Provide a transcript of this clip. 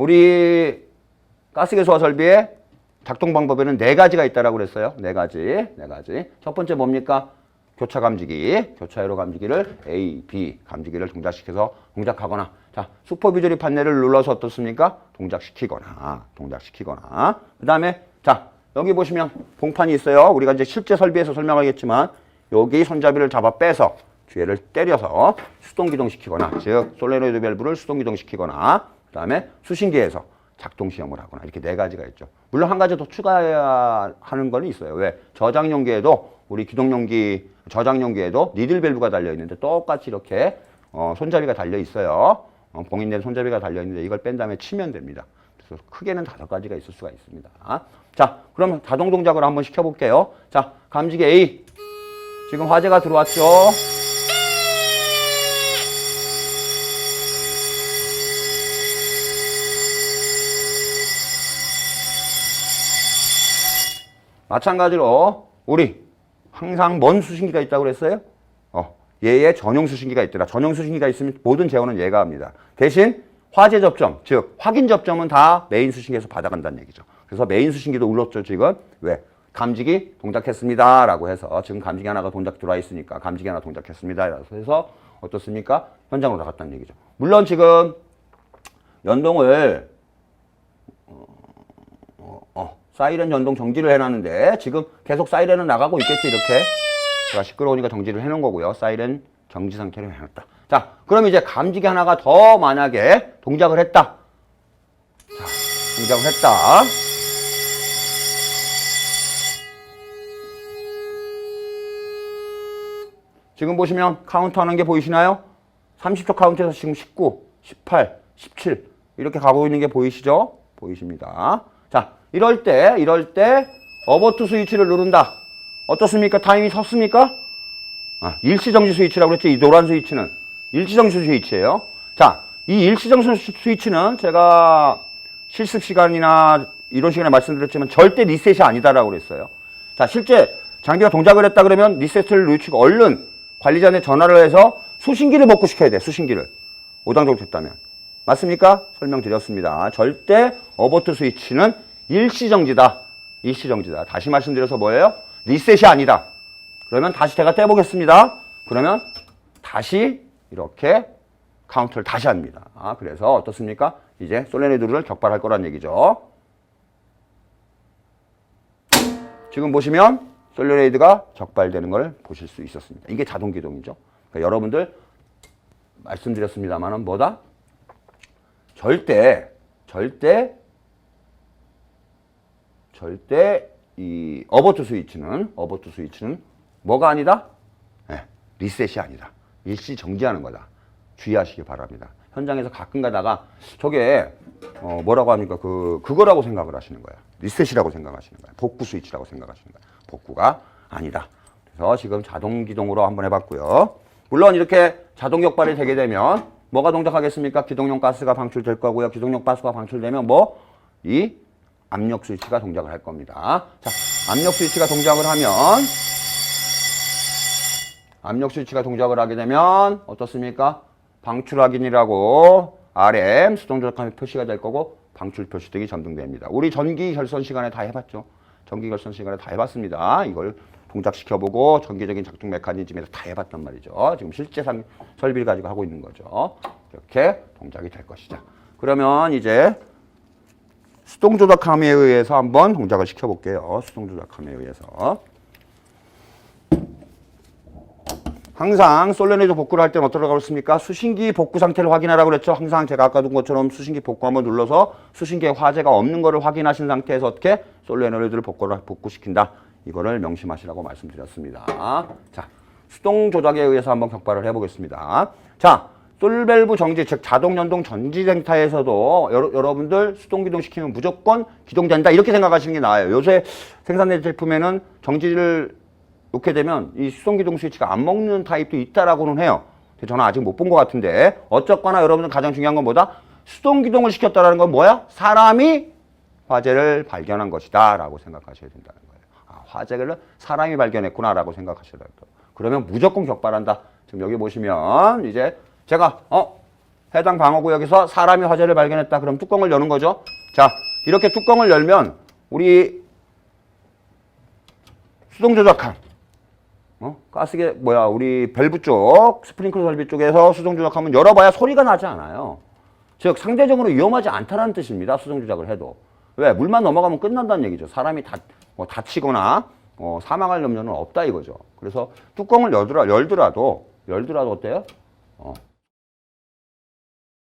우리 가스개수화 설비의 작동 방법에는 네 가지가 있다라고 그랬어요. 네 가지, 네 가지. 첫 번째 뭡니까? 교차 감지기, 교차 회로 감지기를 A, B 감지기를 동작시켜서 동작하거나, 자 슈퍼비저리 판넬을 눌러서 어떻습니까? 동작시키거나, 동작시키거나. 그 다음에 자 여기 보시면 봉판이 있어요. 우리가 이제 실제 설비에서 설명하겠지만 여기 손잡이를 잡아 빼서 뒤에를 때려서 수동 기동시키거나, 즉 솔레노이드 밸브를 수동 기동시키거나, 그 다음에 수신기에서 작동 시험을 하거나 이렇게 네 가지가 있죠. 물론 한 가지 더 추가해야 하는 건 있어요. 왜? 저장 용기에도 우리 기동 용기 저장 용기에도 니들 밸브가 달려 있는데 똑같이 이렇게 어, 손잡이가 달려 있어요. 어, 봉인된 손잡이가 달려 있는데 이걸 뺀 다음에 치면 됩니다. 그래서 크게는 다섯 가지가 있을 수가 있습니다. 자, 그러면 자동 동작을 한번 시켜볼게요. 자, 감지기 A. 지금 화재가 들어왔죠. 마찬가지로 우리 항상 먼 수신기가 있다고 그랬어요? 어, 얘의 전용 수신기가 있더라. 전용 수신기가 있으면 모든 제어는 얘가 합니다. 대신 화재 접점, 즉 확인 접점은 다 메인 수신기에서 받아간다는 얘기죠. 그래서 메인 수신기도 울렸죠, 지금. 왜? 감지기 동작했습니다. 라고 해서 지금 감지기 하나가 동작 들어와 있으니까 감지기 하나 동작했습니다. 라고 해서 어떻습니까? 현장으로 나갔다는 얘기죠. 물론 지금 연동을 어, 사이렌 전동 정지를 해놨는데 지금 계속 사이렌은 나가고 있겠지 이렇게 제가 시끄러우니까 정지를 해놓은 거고요 사이렌 정지 상태로 해놨다 자 그럼 이제 감지기 하나가 더 만약에 동작을 했다 자 동작을 했다 지금 보시면 카운트 하는 게 보이시나요? 30초 카운트에서 지금 19, 18, 17 이렇게 가고 있는 게 보이시죠? 보이십니다. 자, 이럴 때, 이럴 때 어버트 스위치를 누른다. 어떻습니까? 타임이 섰습니까? 아, 일시정지 스위치라고 그랬죠? 이 노란 스위치는 일시정지 스위치예요. 자, 이 일시정지 스위치는 제가 실습 시간이나 이런 시간에 말씀드렸지만 절대 리셋이 아니다라고 그랬어요. 자, 실제 장비가 동작을 했다 그러면 리셋을 놓치고 얼른 관리자한테 전화를 해서 수신기를 복구시켜야 돼, 수신기를. 오당정 됐다면. 맞습니까? 설명드렸습니다. 절대 어버트 스위치는 일시정지다. 일시정지다. 다시 말씀드려서 뭐예요? 리셋이 아니다. 그러면 다시 제가 떼보겠습니다. 그러면 다시 이렇게 카운트를 다시 합니다. 아, 그래서 어떻습니까? 이제 솔레네드를 격발할 거란 얘기죠. 지금 보시면 솔레네이드가 적발되는 걸 보실 수 있었습니다. 이게 자동 기동이죠. 그러니까 여러분들 말씀드렸습니다만은 뭐다? 절대 절대 절대 이 어버트 스위치는 어버트 스위치는 뭐가 아니다? 네, 리셋이 아니다. 일시 정지하는 거다. 주의하시기 바랍니다. 현장에서 가끔 가다가 저게 어 뭐라고 합니까? 그 그거라고 생각을 하시는 거예요. 리셋이라고 생각하시는 거예요. 복구 스위치라고 생각하시는 거예요. 복구가 아니다. 그래서 지금 자동 기동으로 한번 해봤고요. 물론 이렇게 자동 격발이 되게 되면 뭐가 동작하겠습니까? 기동용 가스가 방출될 거고요. 기동용 가스가 방출되면 뭐 이 압력 스위치가 동작을 할 겁니다. 자, 압력 스위치가 동작을 하면 압력 스위치가 동작을 하게 되면 어떻습니까? 방출 확인이라고 RM 수동 조작하면 표시가 될 거고 방출 표시 등이 전등됩니다. 우리 전기 결선 시간에 다 해봤죠. 전기 결선 시간에 다 해봤습니다. 이걸 동작시켜보고 전기적인 작동 메커니즘에서 다 해봤단 말이죠. 지금 실제 상, 설비를 가지고 하고 있는 거죠. 이렇게 동작이 될 것이죠. 그러면 이제 수동 조작함에 의해서 한번 동작을 시켜볼게요. 수동 조작함에 의해서. 항상 솔레네이드 복구를 할 때는 어떻게 그랬습니까? 수신기 복구 상태를 확인하라고 그랬죠. 항상 제가 아까 둔 것처럼 수신기 복구 한번 눌러서 수신기에 화재가 없는 것을 확인하신 상태에서 어떻게 솔레네이드를 복구를 복구시킨다. 이거를 명심하시라고 말씀드렸습니다. 자, 수동 조작에 의해서 한번 격발을 해보겠습니다. 자, 솔밸브 정지, 즉 자동 연동 전지 센터에서도 여러, 여러 분들 수동 기동 시키면 무조건 기동된다 이렇게 생각하시는 게 나아요. 요새 생산된 제품에는 정지를 놓게 되면 이 수동 기동 스위치가 안 먹는 타입도 있다라고는 해요. 저는 아직 못 본 것 같은데 어쨌거나 여러분들 가장 중요한 건 뭐다? 수동 기동을 시켰다라는 건 뭐야? 사람이 화재를 발견한 것이다라고 생각하셔야 된다는 거예요. 아, 화재를 사람이 발견했구나라고 생각하셔야 돼요. 그러면 무조건 격발한다. 지금 여기 보시면 이제 제가 어 해당 방어구역에서 사람이 화재를 발견했다. 그럼 뚜껑을 여는 거죠. 자, 이렇게 뚜껑을 열면 우리 수동 조작함. 어? 가스계 뭐야 우리 밸브 쪽 스프링클 설비 쪽에서 수동 조작하면 열어봐야 소리가 나지 않아요. 즉 상대적으로 위험하지 않다는 뜻입니다. 수동 조작을 해도 왜 물만 넘어가면 끝난다는 얘기죠. 사람이 다뭐 다치거나 어, 사망할 염려는 없다 이거죠. 그래서 뚜껑을 열더라, 열더라도 열더라도 어때요? 어,